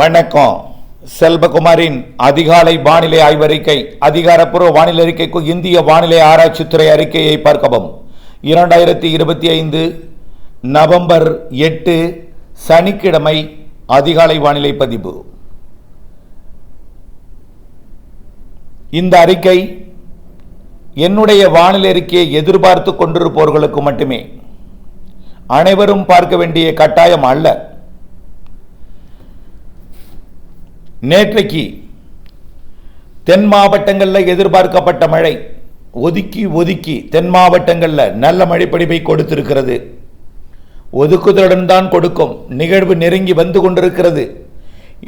வணக்கம். செல்வகுமாரின் அதிகாலை வானிலை ஆய்வறிக்கை அதிகாரப்பூர்வ வானிலை அறிக்கைக்கு இந்திய வானிலை ஆராய்ச்சித்துறை அறிக்கையை பார்க்கவும். இரண்டாயிரத்தி இருபத்தி ஐந்து நவம்பர் எட்டு சனிக்கிழமை அதிகாலை வானிலை பதிவு. இந்த அறிக்கை என்னுடைய வானிலை அறிக்கையை எதிர்பார்த்து கொண்டிருப்பவர்களுக்கு மட்டுமே. அனைவரும் பார்க்க வேண்டிய கட்டாயம் அல்ல. நேற்றைக்கு தென் மாவட்டங்களில் எதிர்பார்க்கப்பட்ட மழை ஒதுக்கி ஒதுக்கி தென் மாவட்டங்களில் நல்ல மழைப்படிப்பை கொடுத்திருக்கிறது. ஒதுக்குதலுடன் தான் கொடுக்கும். நிகழ்வு நெருங்கி வந்து கொண்டிருக்கிறது.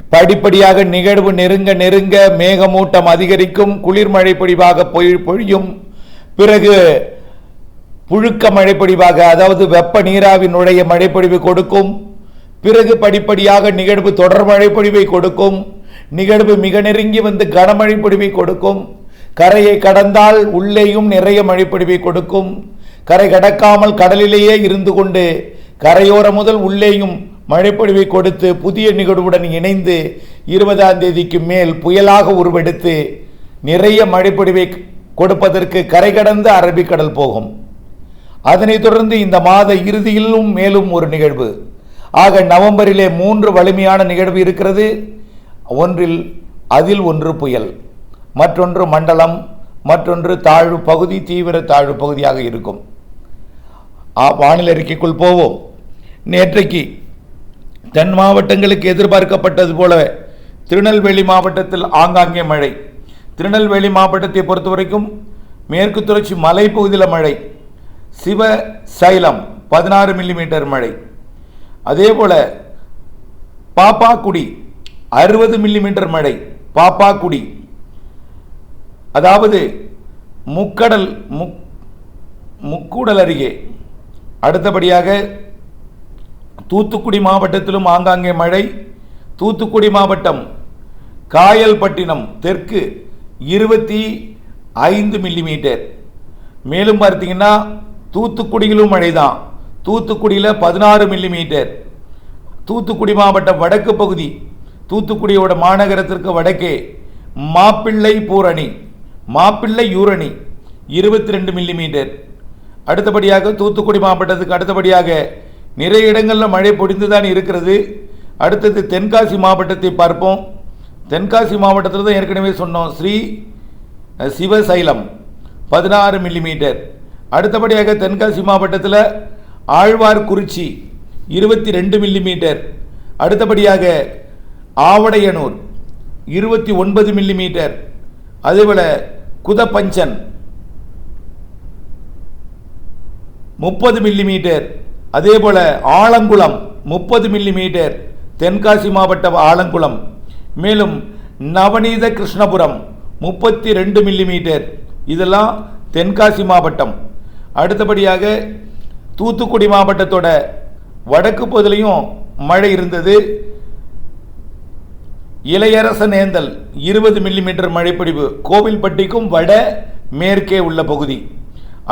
படிப்படியாக நிகழ்வு நெருங்க நெருங்க மேகமூட்டம் அதிகரிக்கும். குளிர் மழை பொழிவாக பொழியும். பிறகு புழுக்க மழைப்பொழிவாக அதாவது வெப்ப நீராவி நுழைய மழைப்பொழிவு கொடுக்கும். பிறகு படிப்படியாக நிகழ்வு தொடர் மழைப்பொழிவை கொடுக்கும். நிகழ்வு மிக நெருங்கி வந்து கனமழை பொழிவை கொடுக்கும். கரையை கடந்தால் உள்ளேயும் நிறைய மழைப்பொழிவை கொடுக்கும். கரை கடக்காமல் கடலிலேயே இருந்து கொண்டு கரையோர முதல் உள்ளேயும் மழைப்பொழிவை கொடுத்து புதிய நிகழ்வுடன் இணைந்து இருபதாம் தேதிக்கு மேல் புயலாக உருவெடுத்து நிறைய மழைப்பொழிவை கொடுப்பதற்கு கரை கடந்து அரபிக்கடல் போகும். அதனைத் தொடர்ந்து இந்த மாத இறுதியிலும் மேலும் ஒரு நிகழ்வு. ஆக நவம்பரிலே மூன்று வலிமையான நிகழ்வு இருக்கிறது. ஒன்றில் அதில் ஒன்று புயல் மற்றொன்று மண்டலம் மற்றொன்று தாழ்வு பகுதி தீவிர தாழ்வு பகுதியாக இருக்கும். வானிலை அறிக்கைக்குள் போவோம். நேற்றைக்கு தென் மாவட்டங்களுக்கு எதிர்பார்க்கப்பட்டது போல திருநெல்வேலி மாவட்டத்தில் ஆங்காங்கே மழை. திருநெல்வேலி மாவட்டத்தை பொறுத்தவரைக்கும் மேற்கு தொடர்ச்சி மலைப்பகுதியில் மழை. சிவ சைலம் பதினாறு மில்லிமீட்டர் மழை. அதே போல் பாப்பாக்குடி அறுபது மில்லிமீட்டர் மழை பாப்பாக்குடி. அதாவது முக்கடல் முக் முக்கூடல் அருகே. அடுத்தபடியாக தூத்துக்குடி மாவட்டத்திலும் ஆங்காங்கே மழை தூத்துக்குடி மாவட்டம் காயல்பட்டினம் தெற்கு இருபத்தி ஐந்து மில்லிமீட்டர் மேலும் பார்த்தீங்கன்னா தூத்துக்குடியிலும் மழை தான் தூத்துக்குடியில் பதினாறு மில்லிமீட்டர் தூத்துக்குடி மாவட்டம் வடக்கு பகுதி தூத்துக்குடியோட மாநகரத்திற்கு வடக்கே மாப்பிள்ளை பூரணி மாப்பிள்ளை யூரணி இருபத்தி ரெண்டு மில்லிமீட்டர் அடுத்தபடியாக தூத்துக்குடி மாவட்டத்துக்கு அடுத்தபடியாக நிறைய இடங்களில் மழை பொடிந்து தான் இருக்கிறது. அடுத்தது தென்காசி மாவட்டத்தை பார்ப்போம். தென்காசி மாவட்டத்தில் தான் ஏற்கனவே சொன்னோம். ஸ்ரீ சிவசைலம் பதினாறு மில்லிமீட்டர் அடுத்தபடியாக தென்காசி மாவட்டத்தில் ஆழ்வார்குறிச்சி இருபத்தி ரெண்டு மில்லிமீட்டர் அடுத்தபடியாக ஆவடையனூர் இருபத்தி ஒன்பது மில்லிமீட்டர் அதேபோல் குதப்பஞ்சன் முப்பது மில்லிமீட்டர் அதே போல ஆலங்குளம் முப்பது மில்லிமீட்டர் தென்காசி மாவட்டம் ஆலங்குளம். மேலும் நவநீத கிருஷ்ணபுரம் முப்பத்தி ரெண்டு மில்லிமீட்டர் இதெல்லாம் தென்காசி மாவட்டம். அடுத்தபடியாக தூத்துக்குடி மாவட்டத்தோட வடக்கு பகுதியிலையும் மழை இருந்தது. இளையரசனேந்தல் இருபது மில்லிமீட்டர் மழைப்பிடிவு கோவில்பட்டிக்கும் வட மேற்கே உள்ள பகுதி.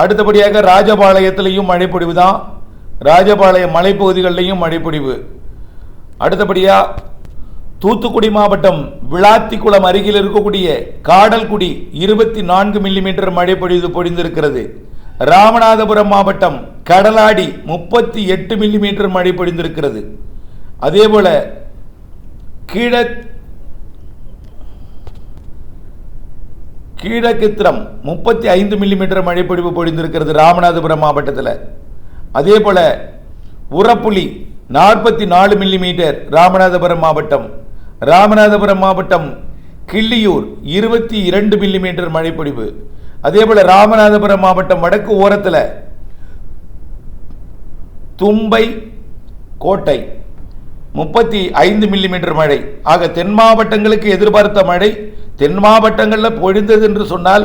அடுத்தபடியாக ராஜபாளையத்திலையும் மழைப்பொடிவு தான். ராஜபாளையம் மலைப்பகுதிகளிலையும் மழைப்பொடிவு அடுத்தபடியாக தூத்துக்குடி மாவட்டம் விளாத்திக்குளம் அருகில் இருக்கக்கூடிய காடல்குடி இருபத்தி நான்கு மில்லிமீட்டர் மழை பொழிவு பொழிந்திருக்கிறது. ராமநாதபுரம் மாவட்டம் கடலாடி முப்பத்தி எட்டு மில்லிமீட்டர் மழை பொழிந்திருக்கிறது அதேபோல கீழ கீழக்கித்திரம் முப்பத்தி ஐந்து மில்லிமீட்டர் மழைப்பொழிவு பொழிந்திருக்கிறது ராமநாதபுரம் மாவட்டத்தில். அதே போல் உரப்புலி நாற்பத்தி நாலு மில்லிமீட்டர் ராமநாதபுரம் மாவட்டம். ராமநாதபுரம் மாவட்டம் கிள்ளியூர் இருபத்தி இரண்டு மில்லிமீட்டர் மழைப்பொழிவு. அதே போல் ராமநாதபுரம் மாவட்டம் வடக்கு ஓரத்தில் தும்பை கோட்டை முப்பத்தி ஐந்து மில்லிமீட்டர் மழை. ஆக தென் மாவட்டங்களுக்கு எதிர்பார்த்த மழை தென் மாவட்டங்களில் பொழிந்தது என்று சொன்னால்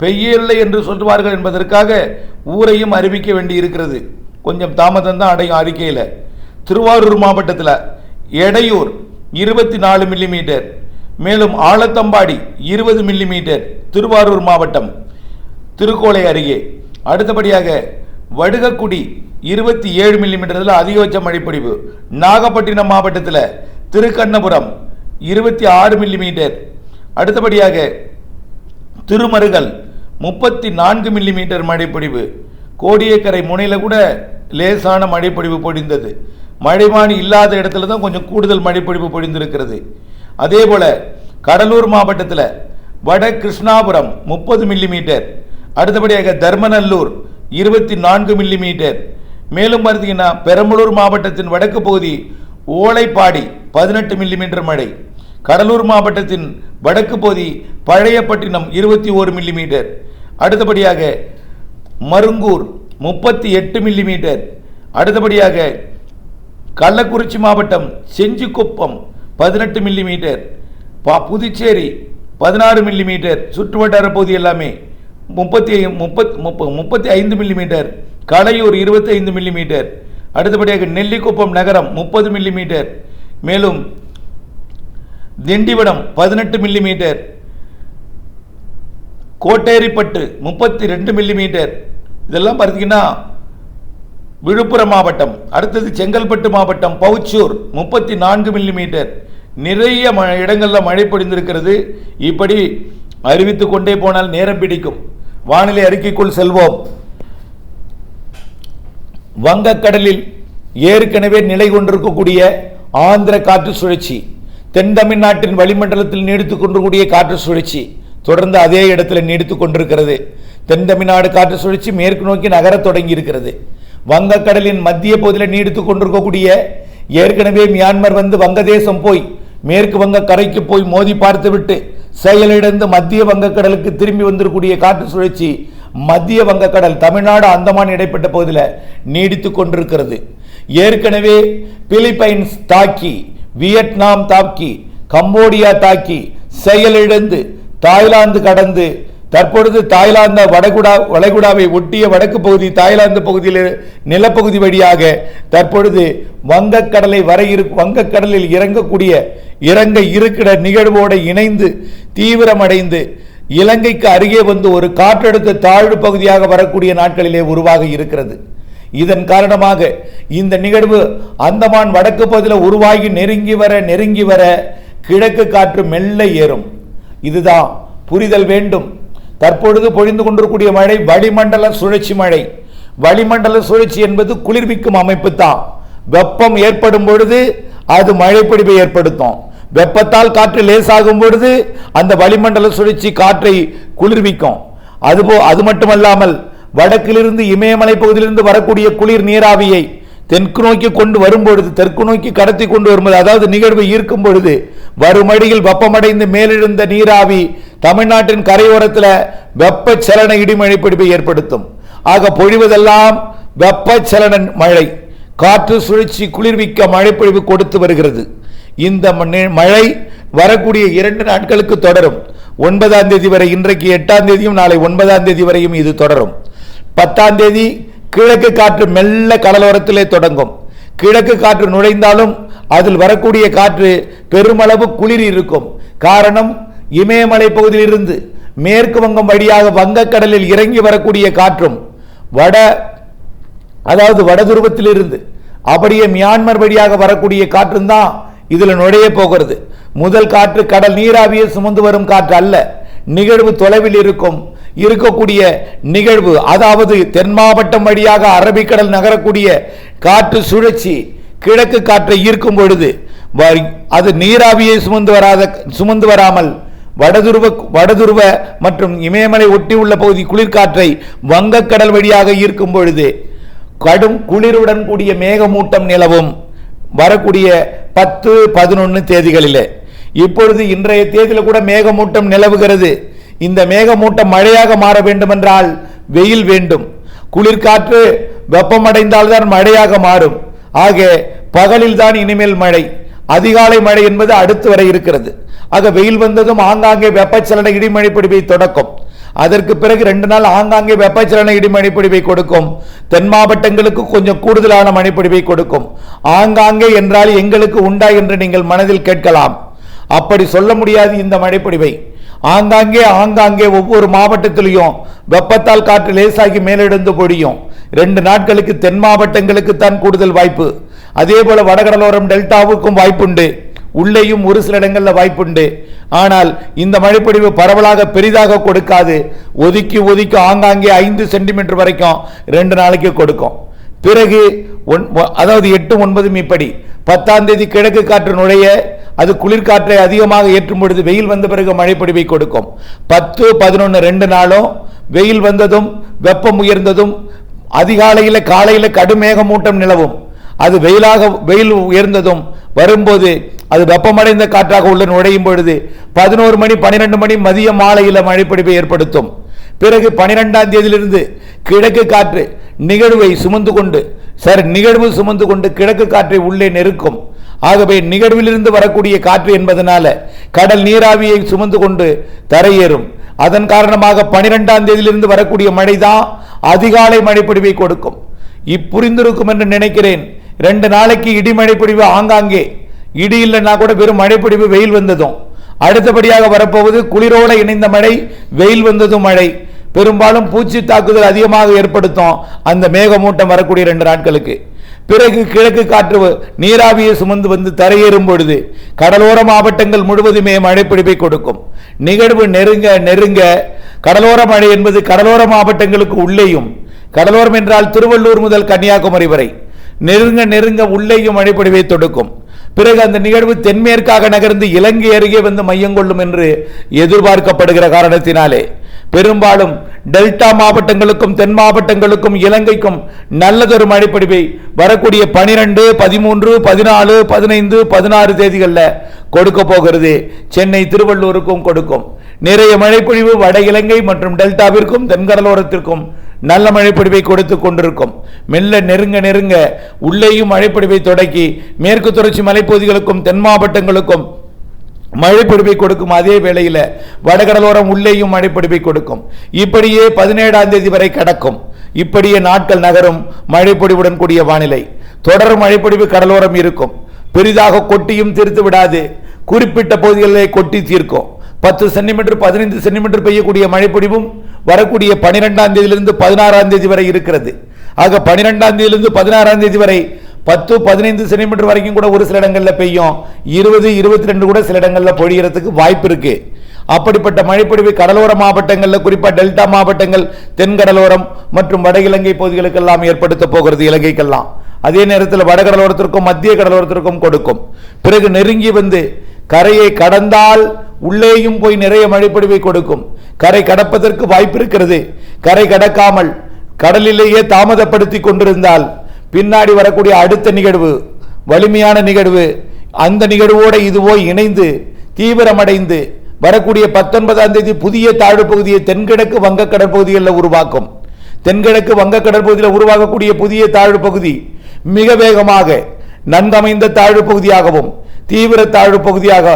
பெய்யவில்லை என்று சொல்வார்கள் என்பதற்காக ஊரையும் அறிவிக்க வேண்டி இருக்கிறது கொஞ்சம் தாமதம் தான் அடையும் அறிக்கையில். திருவாரூர் மாவட்டத்தில் எடையூர் இருபத்தி நாலு மில்லிமீட்டர் மேலும் ஆலத்தம்பாடி இருபது மில்லிமீட்டர் திருவாரூர் மாவட்டம் திருக்கோளை அருகே. அடுத்தபடியாக வடுகக்குடி இருபத்தி ஏழு மில்லிமீட்டரில் அதிகபட்ச மழைப்பொழிவு. நாகப்பட்டினம் மாவட்டத்தில் திருக்கண்ணபுரம் இருபத்தி ஆறு மில்லிமீட்டர் அடுத்தபடியாக திருமருகல் முப்பத்தி நான்கு மில்லிமீட்டர் மழைப்பொழிவு. கோடியக்கரை முனையில் கூட லேசான மழைப்பொழிவு பொழிந்தது. மழைமானி இல்லாத இடத்துல தான் கொஞ்சம் கூடுதல் மழைப்பொழிவு பொழிந்திருக்கிறது. அதே போல் கடலூர் மாவட்டத்தில் வட கிருஷ்ணாபுரம் முப்பது மில்லிமீட்டர் அடுத்தபடியாக தர்மநல்லூர் இருபத்தி நான்கு மில்லிமீட்டர் மேலும் பார்த்தீங்கன்னா பெரம்பலூர் மாவட்டத்தின் வடக்கு பகுதி ஓலைப்பாடி பதினெட்டு மில்லிமீட்டர் மழை. கடலூர் மாவட்டத்தின் வடக்கு பகுதி பழையப்பட்டினம் இருபத்தி ஓரு மில்லிமீட்டர் அடுத்தபடியாக மருங்கூர் முப்பத்தி எட்டு மில்லிமீட்டர் அடுத்தபடியாக கள்ளக்குறிச்சி மாவட்டம் செஞ்சிக்குப்பம் பதினெட்டு மில்லிமீட்டர் பா புதுச்சேரி பதினாறு மில்லிமீட்டர் சுற்று வட்டார பகுதி எல்லாமே முப்பத்தி முப்பத் முப்ப முப்பத்தி ஐந்து மில்லிமீட்டர் கலையூர் இருபத்தி ஐந்து மில்லிமீட்டர் அடுத்தபடியாக நெல்லிக்குப்பம் நகரம் முப்பது மில்லிமீட்டர் மேலும் திண்டிவனம் பதினெட்டு மில்லிமீட்டர் கோட்டேரிப்பட்டு முப்பத்தி ரெண்டு மில்லிமீட்டர் இதெல்லாம் பார்த்தீங்கன்னா விழுப்புரம் மாவட்டம் அடுத்தது செங்கல்பட்டு மாவட்டம் பவுச்சூர் முப்பத்தி நான்கு மில்லிமீட்டர் நிறைய ம இடங்களில் மழை பொழிந்திருக்கிறது. இப்படி அறிவித்து கொண்டே போனால் நேரம் பிடிக்கும். வானிலை அறிக்கைக்குள் செல்வோம். வங்கக்கடலில் ஏற்கனவே நிலை கொண்டிருக்கக்கூடிய ஆந்திர காற்று சுழற்சி. தென் தமிழ்நாட்டின் வளிமண்டலத்தில் நீடித்துக் கொண்டிருக்கூடிய காற்று சுழற்சி தொடர்ந்து அதே இடத்துல நீடித்துக் கொண்டிருக்கிறது. தென் தமிழ்நாடு காற்று சுழற்சி மேற்கு நோக்கி நகரத் தொடங்கி இருக்கிறது வங்கக்கடலின் மத்திய பகுதியில் நீடித்துக் கொண்டிருக்கக்கூடிய ஏற்கனவே மியான்மர் வந்து வங்கதேசம் போய் மேற்கு வங்க கரைக்கு போய் மோதி பார்த்துவிட்டு செயலிழந்து மத்திய வங்கக்கடலுக்கு திரும்பி வந்திருக்கூடிய காற்று சுழற்சி மத்திய வங்கக்கடல் தமிழ்நாடு அந்தமான் இடைப்பட்ட பகுதியில் நீடித்துக் கொண்டிருக்கிறது. ஏற்கனவே பிலிப்பைன்ஸ் தாக்கி வியட்நாம் தாக்கி கம்போடியா தாக்கி செயலிழந்து தாய்லாந்து கடந்து தற்பொழுது தாய்லாந்து வடகுடா வளைகுடாவை ஒட்டிய வடக்கு பகுதி தாய்லாந்து பகுதியில் நிலப்பகுதி வழியாக தற்பொழுது வங்கக்கடலை வர இரு வங்கக்கடலில் இறங்கக்கூடிய இறங்க இருக்கிற நிகழ்வோடு இணைந்து தீவிரமடைந்து இலங்கைக்கு அருகே வந்து ஒரு காற்றழுத்த தாழ்வு பகுதியாக வரக்கூடிய நாட்களிலே உருவாக இருக்கிறது. இதன் காரணமாக இந்த நிகழ்வு அந்தமான் வடக்கு பகுதியில் உருவாகி நெருங்கி வர நெருங்கி வர கிழக்கு காற்று மெல்ல ஏறும். இதுதான் புரிதல் வேண்டும். தற்பொழுது பொழிந்து கொண்டிருக்கூடிய மழை வளிமண்டல சுழற்சி மழை. வளிமண்டல சுழற்சி என்பது குளிர்விக்கும் அமைப்பு தான். வெப்பம் ஏற்படும் பொழுது அது மழைப்பிடிப்பை ஏற்படுத்தும். வெப்பத்தால் காற்று லேசாகும் பொழுது அந்த வளிமண்டல சுழற்சி காற்றை குளிர்விக்கும். அதுபோ அது மட்டுமல்லாமல் வடக்கிலிருந்து இமயமலை பகுதியிலிருந்து வரக்கூடிய குளிர் நீராவியை தெற்கு நோக்கி கொண்டு வரும்பொழுது தெற்கு நோக்கி கடத்தி கொண்டு வரும்போது அதாவது நிகழ்வு ஈர்க்கும் பொழுது வருமடியில் வெப்பமடைந்து மேலெழுந்த நீராவி தமிழ்நாட்டின் கரையோரத்தில் வெப்பச்சலன இடிமழை பிடிப்பை ஏற்படுத்தும். ஆக பொழிவதெல்லாம் வெப்பச்சலன மழை காற்று சுழற்சி குளிர்விக்க மழைப்பொழிவு கொடுத்து வருகிறது. இந்த மழை வரக்கூடிய இரண்டு நாட்களுக்கு தொடரும். ஒன்பதாம் தேதி வரை இன்றைக்கு எட்டாம் தேதியும் நாளை ஒன்பதாம் தேதி வரையும் இது தொடரும். பத்தாம் தேதி கிழக்கு காற்று மெல்ல கடலோரத்திலே தொடங்கும். கிழக்கு காற்று நுழைந்தாலும் அதில் வரக்கூடிய காற்று பெருமளவு குளிர் இருக்கும். காரணம் இமயமலை பகுதியிலிருந்து மேற்கு வங்கம் வழியாக வங்கக்கடலில் இறங்கி வரக்கூடிய காற்றும் வட அதாவது வடதுருவத்திலிருந்து அப்படியே மியான்மர் வழியாக வரக்கூடிய காற்றும் தான் இதில் நுழைய போகிறது. முதல் காற்று கடல் நீராவியை சுமந்து வரும் காற்று அல்ல. நிகழ்வு தொலைவில் இருக்கும். இருக்கக்கூடிய நிகழ்வு அதாவது தென் மாவட்டம் வழியாக அரபிக்கடல் நகரக்கூடிய காற்று சுழற்சி கிழக்கு காற்றை ஈர்க்கும் பொழுது வ- அது நீராவியை சுமந்து வராத சுமந்து வராமல் வடதுருவ வடதுருவ மற்றும் இமயமலை ஒட்டியுள்ள பகுதி குளிர்காற்றை வங்கக்கடல் வழியாக ஈர்க்கும் பொழுது கடும் குளிருடன் கூடிய மேகமூட்டம் நிலவும். வரக்கூடிய பத்து பதினொன்று தேதிகளில். இப்பொழுது இன்றைய தேதியில் கூட மேகமூட்டம் நிலவுகிறது. இந்த மேகமூட்டம் மழையாக மாற வேண்டுமென்றால் வெயில் வேண்டும். குளிர்காற்று வெப்பமடைந்தால்தான் மழையாக மாறும். ஆக பகலில் தான் இனிமேல் மழை. அதிகாலை மழை என்பது அடுத்து வரை இருக்கிறது. ஆக வெயில் வந்ததும் ஆங்காங்கே வெப்பச்சலன இடிமழை பிடிப்பை தொடக்கும். அதற்கு பிறகு ரெண்டு நாள் ஆங்காங்கே வெப்பச்சலன இடிமழை பிடிப்பை கொடுக்கும். தென் மாவட்டங்களுக்கு கொஞ்சம் கூடுதலான மழைப்பிடிப்பை கொடுக்கும். ஆங்காங்கே என்றால் எங்களுக்கு உண்டா என்று நீங்கள் மனதில் கேட்கலாம். அப்படி சொல்ல முடியாது இந்த மழைப்பிடிவை ஆங்காங்கே ஆங்காங்கே ஒவ்வொரு மாவட்டத்திலையும் வெப்பத்தால் காற்று லேசாகி மேலெழுந்து பொடியும் ரெண்டு நாட்களுக்கு தென் மாவட்டங்களுக்கு தான் கூடுதல் வாய்ப்பு. அதே போல வடகடலோரம் டெல்டாவுக்கும் வாய்ப்புண்டு. உள்ளேயும் ஒரு சில இடங்களில் வாய்ப்புண்டு. ஆனால் இந்த மழைப்பொழிவு பரவலாக பெரிதாக கொடுக்காது. ஒதுக்கி ஒதுக்கி ஆங்காங்கே ஐந்து சென்டிமீட்டர் வரைக்கும் ரெண்டு நாளைக்கு கொடுக்கும். பிறகு ஒன்- அதாவது எட்டு ஒன்பது மீப்படி பத்தாம் தேதி கிழக்கு காற்று நுழைய அது குளிர்காற்றை அதிகமாக ஏற்றும் பொழுது வெயில் வந்த பிறகு மழைப்பொடிவை கொடுக்கும். பத்து பதினொன்று ரெண்டு நாளும் வெயில் வந்ததும் வெப்பம் உயர்ந்ததும் அதிகாலையில் காலையில் கடுமேகமூட்டம் நிலவும். அது வெயிலாக வெயில் உயர்ந்ததும் வரும்போது அது வெப்பமடைந்த காற்றாக உள்ள நுழையும் பொழுது பதினோரு மணி பன்னிரெண்டு மணி மதிய மாலையில் மழைப்பிடிப்பை ஏற்படுத்தும். பிறகு பனிரெண்டாம் தேதியிலிருந்து கிழக்கு காற்று நிகழ்வை சுமந்து கொண்டு சார் நிகழ்வு சுமந்து கொண்டு கிழக்கு காற்றை உள்ளே நெருக்கும். ஆகவே நிகழ்விலிருந்து வரக்கூடிய காற்று என்பதனால கடல் நீராவியை சுமந்து கொண்டு தரையேறும். அதன் காரணமாக பனிரெண்டாம் தேதியிலிருந்து வரக்கூடிய மழைதான் அதிகாலை மழைப்பொழிவை கொடுக்கும். இப்புரிந்திருக்கும் என்று நினைக்கிறேன். ரெண்டு நாளைக்கு இடி மழைப்பொழிவு ஆங்காங்கே. இடி இல்லைன்னா கூட வெறும் மழைப்பொழிவு வெயில் வந்ததும். அடுத்தபடியாக வரப்போவது குளிரோடு இணைந்த மழை வெயில் வந்ததும் மழை. பெரும்பாலும் பூச்சி தாக்குதல் அதிகமாக ஏற்படுத்தும் அந்த மேகமூட்டம் வரக்கூடிய ரெண்டு நாட்களுக்கு. பிறகு கிழக்கு காற்று நீராவியை சுமந்து வந்து தரையேறும் பொழுது கடலோர மாவட்டங்கள் முழுவதுமே மழைப்பிடிப்பை கொடுக்கும். நிகழ்வு நெருங்க நெருங்க கடலோர மழை என்பது கடலோர மாவட்டங்களுக்கு உள்ளேயும் கடலோரம் என்றால் திருவள்ளூர் முதல் கன்னியாகுமரி வரை. நெருங்க நெருங்க உள்ளேயும் மழைப்பொழிவை தொடுக்கும். பிறகு அந்த நிகழ்வு தென்மேற்காக நகர்ந்து இலங்கை அருகே வந்து மையம் கொள்ளும் என்று எதிர்பார்க்கப்படுகிற காரணத்தினாலே பெரும்பாலும் டெல்டா மாவட்டங்களுக்கும் தென் மாவட்டங்களுக்கும் இலங்கைக்கும் நல்லதொரு மழைப்பொழிவை வரக்கூடிய பனிரெண்டு பதிமூன்று பதினாலு பதினைந்து பதினாறு தேதிகளில் கொடுக்க போகிறது. சென்னை திருவள்ளூருக்கும் கொடுக்கும். நிறைய மழைப்பொழிவு வட இலங்கை மற்றும் டெல்டாவிற்கும் தென்கடலோரத்திற்கும் நல்ல மழைப்பொழிவை கொடுத்து கொண்டிருக்கும். மெல்ல நெருங்க நெருங்க உள்ளேயும் மழைப்பொழிவை தொடக்கி மேற்கு தொடர்ச்சி மலைப்பகுதிகளுக்கும் தென் மாவட்டங்களுக்கும் மழைப்பொழிவை கொடுக்கும் அதே வேளையில் வடகடலோரம் உள்ளேயும் மழைப்பொழிவை கொடுக்கும். இப்படியே பதினேழாம் தேதி வரை கடக்கும். இப்படியே நாட்கள் நகரும் மழைப்பொடிவுடன் கூடிய வானிலை. தொடர் மழைப்பொடிவு கடலோரம் இருக்கும். பெரிதாக கொட்டியும் தீர்த்து விடாது. குறிப்பிட்ட பகுதிகளிலே கொட்டி தீர்க்கும். பத்து சென்டிமீட்டர் பதினைந்து சென்டிமீட்டர் பெய்யக்கூடிய மழைப்பொடிவும் வரக்கூடிய பனிரெண்டாம் தேதியிலிருந்து பதினாறாம் தேதி வரை இருக்கிறது. ஆக பனிரெண்டாம் தேதியிலிருந்து பதினாறாம் தேதி வரை பத்து பதினைந்து சென்டிமீட்டர் வரைக்கும் கூட ஒரு சில இடங்களில் பெய்யும். இருபது இருபத்தி ரெண்டு கூட சில இடங்களில் பொழியறதுக்கு வாய்ப்பு இருக்கு. அப்படிப்பட்ட மழைப்பொழிவு கடலோர மாவட்டங்களில் குறிப்பாக டெல்டா மாவட்டங்கள் தென்கடலோரம் மற்றும் வட இலங்கை பகுதிகளுக்கெல்லாம் ஏற்படுத்த போகிறது இலங்கைக்கெல்லாம். அதே நேரத்தில் வடகடலோரத்திற்கும் மத்திய கடலோரத்திற்கும் கொடுக்கும். பிறகு நெருங்கி வந்து கரையை கடந்தால் உள்ளேயும் போய் நிறைய மழைப்பொழிவை கொடுக்கும். கரை கடப்பதற்கு வாய்ப்பு இருக்கிறது. கரை கடக்காமல் கடலிலேயே தாமதப்படுத்தி கொண்டிருந்தால் பின்னாடி வரக்கூடிய அடுத்த நிகழ்வு வலிமையான நிகழ்வு அந்த நிகழ்வோடு இதுவோ இணைந்து தீவிரமடைந்து வரக்கூடிய பத்தொன்பதாம் தேதி புதிய தாழ்வு பகுதியை தென்கிழக்கு வங்க கடற்பகுதிகளில் உருவாக்கும். தென்கிழக்கு வங்க கடற்பகுதியில் உருவாகக்கூடிய புதிய தாழ்வு பகுதி மிக வேகமாக நன்கமைந்த தாழ்வு பகுதியாகவும் தீவிர தாழ்வு பகுதியாக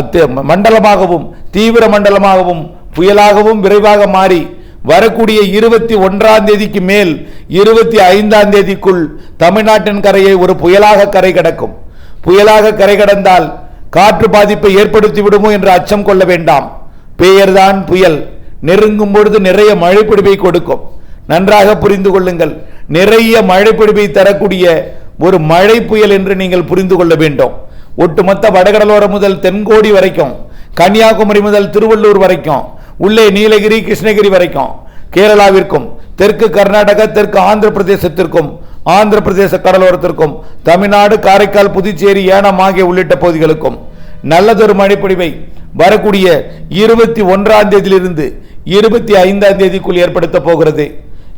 அத்து மண்டலமாகவும் தீவிர மண்டலமாகவும் புயலாகவும் விரைவாக மாறி வரக்கூடிய இருபத்தி ஒன்றாம் தேதிக்கு மேல் இருபத்தி ஐந்தாம் தேதிக்குள் தமிழ்நாட்டின் கரையை ஒரு புயலாக கரை கடக்கும். புயலாக கரை கடந்தால் காற்று பாதிப்பை ஏற்படுத்தி விடுமோ என்று அச்சம் கொள்ள வேண்டாம். பெயர்தான் புயல். நெருங்கும் பொழுது நிறைய மழைப்பிடிப்பை கொடுக்கும். நன்றாக புரிந்து கொள்ளுங்கள். நிறைய மழைப்பிடிப்பை தரக்கூடிய ஒரு மழை புயல் என்று நீங்கள் புரிந்து கொள்ள வேண்டும். ஒட்டுமொத்த வடகடலோரம் முதல் தென்கோடி வரைக்கும் கன்னியாகுமரி முதல் திருவள்ளூர் வரைக்கும் உள்ளே நீலகிரி கிருஷ்ணகிரி வரைக்கும். கேரளாவிற்கும் தெற்கு கர்நாடகா தெற்கு ஆந்திர பிரதேசத்திற்கும் ஆந்திர பிரதேச கடலோரத்திற்கும் தமிழ்நாடு காரைக்கால் புதுச்சேரி ஏனாம் ஆகிய உள்ளிட்ட பகுதிகளுக்கும் நல்லதொரு மழைப்பொழிவை வரக்கூடிய இருபத்தி ஒன்றாம் தேதியிலிருந்து இருபத்தி ஐந்தாம் தேதிக்குள் ஏற்படுத்த போகிறது.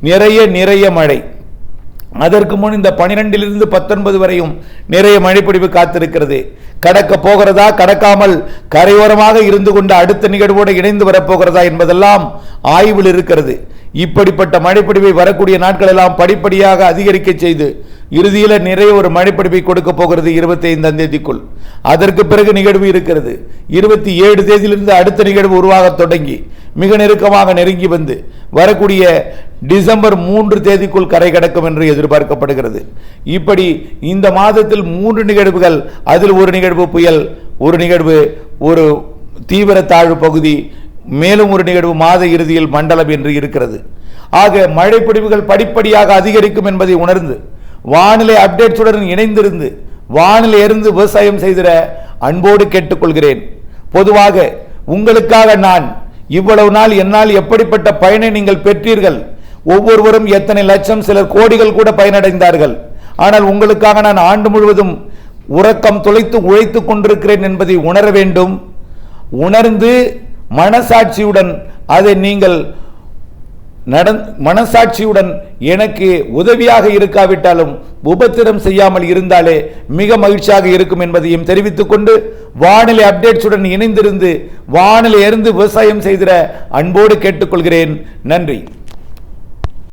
நிறைய நிறைய மழை. அதற்கு முன் இந்த பனிரெண்டிலிருந்து பத்தொன்பது வரையும் நிறைய மழைப்பொழிவு காத்திருக்கிறது. கடக்க போகிறதா கடக்காமல் கரையோரமாக இருந்து கொண்டு அடுத்த நிகழ்வோடு இணைந்து வரப்போகிறதா என்பதெல்லாம் ஆய்வில் இருக்கிறது. இப்படிப்பட்ட மழைப்பிடிவை வரக்கூடிய நாட்கள் எல்லாம் படிப்படியாக அதிகரிக்க செய்து இறுதியில் நிறைய ஒரு மழைப்பொழிவை கொடுக்க போகிறது இருபத்தி ஐந்தாம் தேதிக்குள். அதற்கு பிறகு நிகழ்வு இருக்கிறது. இருபத்தி ஏழு தேதியிலிருந்து அடுத்த நிகழ்வு உருவாகத் தொடங்கி மிக நெருக்கமாக நெருங்கி வந்து வரக்கூடிய டிசம்பர் மூன்று தேதிக்குள் கரை கடக்கும் என்று எதிர்பார்க்கப்படுகிறது. இப்படி இந்த மாதத்தில் மூன்று நிகழ்வுகள் அதில் ஒரு நிகழ்வு புயல் ஒரு நிகழ்வு ஒரு தீவிர தாழ்வு பகுதி மேலும் ஒரு நிகழ்வு மாத இறுதியில் மண்டலம் என்று இருக்கிறது. ஆக மழைப்பிடிவுகள் படிப்படியாக அதிகரிக்கும் என்பதை உணர்ந்து வானிலை அப்டேட்ஸுடன் இணைந்திருந்து வானிலை இருந்து விவசாயம் செய்திட அன்போடு கேட்டுக்கொள்கிறேன். பொதுவாக உங்களுக்காக நான் இவ்வளவு நாள் என்னால் எப்படிப்பட்ட பயனை நீங்கள் பெற்றீர்கள்? ஒவ்வொருவரும் எத்தனை லட்சம் சிலர் கோடிகள் கூட பயனடைந்தார்கள். ஆனால் உங்களுக்காக நான் ஆண்டு முழுவதும் உறக்கம் துளைத்து உழைத்துக் கொண்டிருக்கிறேன் என்பதை உணர வேண்டும். உணர்ந்து மனசாட்சியுடன் அதை நீங்கள் நடந் மனசாட்சியுடன் எனக்கு உதவியாக இருக்காவிட்டாலும் உபத்திரம் செய்யாமல் இருந்தாலே மிக மகிழ்ச்சியாக இருக்கும் என்பதையும் தெரிவித்துக் கொண்டு வானிலை அப்டேட்ஸுடன் இணைந்திருந்து வானிலை இருந்து விவசாயம் செய்கிற அன்போடு கேட்டுக்கொள்கிறேன். நன்றி.